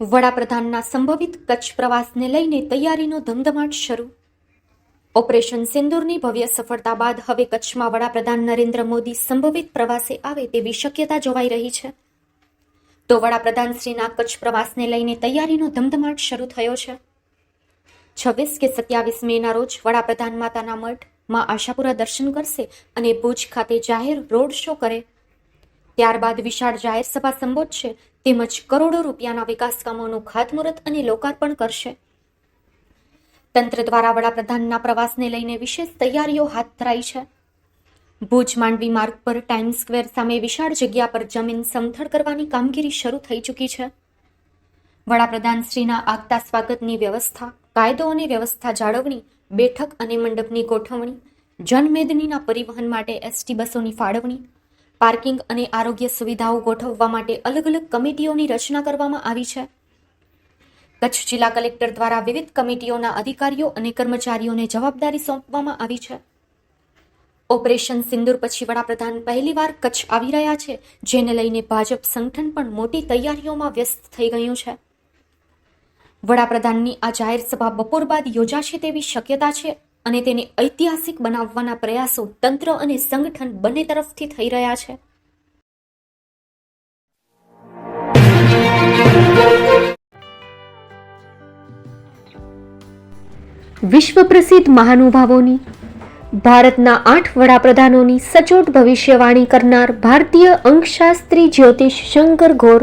વડાપ્રધાનના સંભવિત કચ્છ પ્રવાસને લઈને તૈયારીનો ધમધમાટ શરૂ. ઓપરેશન સિંદૂરની ભવ્ય સફળતા બાદ હવે કચ્છમાં વડાપ્રધાન નરેન્દ્ર મોદી સંભવિત પ્રવાસે આવે તેવી શક્યતા જોવાઈ રહી છે. તો વડાપ્રધાન શ્રીના કચ્છ પ્રવાસને લઈને તૈયારીનો ધમધમાટ શરૂ થયો છે. છવ્વીસ કે સત્યાવીસ મેના રોજ વડાપ્રધાન માતાના મઠમાં આશાપુરા દર્શન કરશે અને ભુજ ખાતે જાહેર રોડ શો કરે. ત્યારબાદ વિશાળ જાહેર સભા સંબોધશે, તેમજ કરોડો રૂપિયાના વિકાસ કામોનું ખાતમુહૂર્ત અને લોકાર્પણ કરશે. તંત્ર દ્વારા વડાપ્રધાનના પ્રવાસને લઈને વિશેષ તૈયારીઓ હાથ ધરાઈ છે. ભુજ માંડવી માર્ગ પર ટાઈમ સ્ક્વેર સામે વિશાળ જગ્યા પર જમીન સમથળ કરવાની કામગીરી શરૂ થઈ ચૂકી છે. વડાપ્રધાન શ્રીના આગતા સ્વાગતની વ્યવસ્થા, કાયદો અને વ્યવસ્થા જાળવણી, બેઠક અને મંડપની ગોઠવણી, જનમેદનીના પરિવહન માટે એસટી બસોની ફાળવણી પાર્કિંગ અને આરોગ્ય સુવિધાઓ ગોઠવવા માટે અલગ અલગ કમિટીઓની રચના કરવામાં આવી છે. કચ્છ જિલ્લા કલેક્ટર દ્વારા વિવિધ કમિટીઓના અધિકારીઓ અને કર્મચારીઓને જવાબદારી સોંપવામાં આવી છે. ઓપરેશન સિંદૂર પછી વડાપ્રધાન પહેલીવાર કચ્છ આવી રહ્યા છે, જેને લઈને ભાજપ સંગઠન પણ મોટી તૈયારીઓમાં વ્યસ્ત થઈ ગયું છે. વડાપ્રધાનની આ જાહેર સભા બપોર બાદ યોજાશે તેવી શક્યતા છે. અને તેને ઐતિહાસિક બનાવવાના પ્રયાસો તંત્ર અને સંગઠન બંને તરફથી થઈ રહ્યા છે. વિશ્વ પ્રસિદ્ધ મહાનુભાવોની, ભારતના આઠ વડાપ્રધાનોની સચોટ ભવિષ્યવાણી કરનાર ભારતીય અંકશાસ્ત્રી જ્યોતિષ શંકર ઘોર